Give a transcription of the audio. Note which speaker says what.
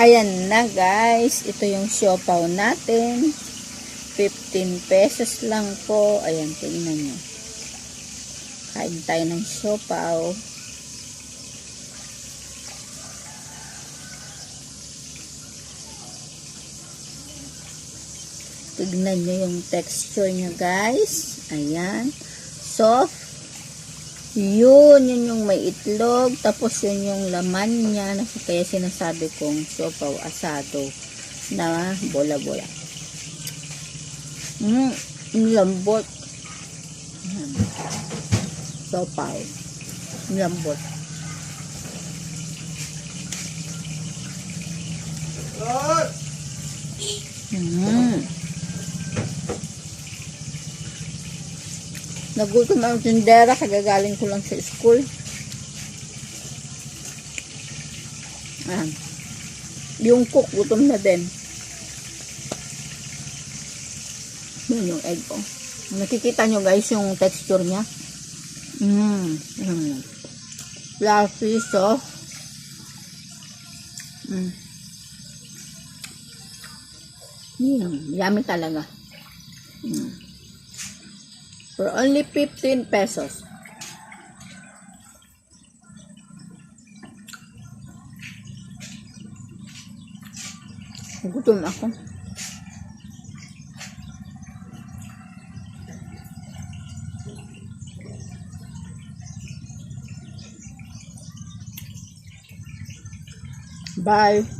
Speaker 1: Ayan na guys, ito yung siopaw natin. 15 pesos lang po. Ayan, tingnan nyo. Kain tayo ng siopaw. Tignan nyo yung texture nyo guys. Ayan. Soft. Yun, yun yung may itlog. Tapos yun yung laman niya. Kaya sinasabi kong siopaw asado na bola-bola. Mm, ang lambot. Ang lambot. Mm. Nagutom ang tindera, kagagaling ko lang sa school. Ayan. Yung cook, gutom na din. Yun yung egg ko. Nakikita nyo guys yung texture niya. Mmm. Mm. Fluffy, soft. Mm. Mm. Yummy talaga. Mm. For only 15 pesos. Gutom ako. Bye.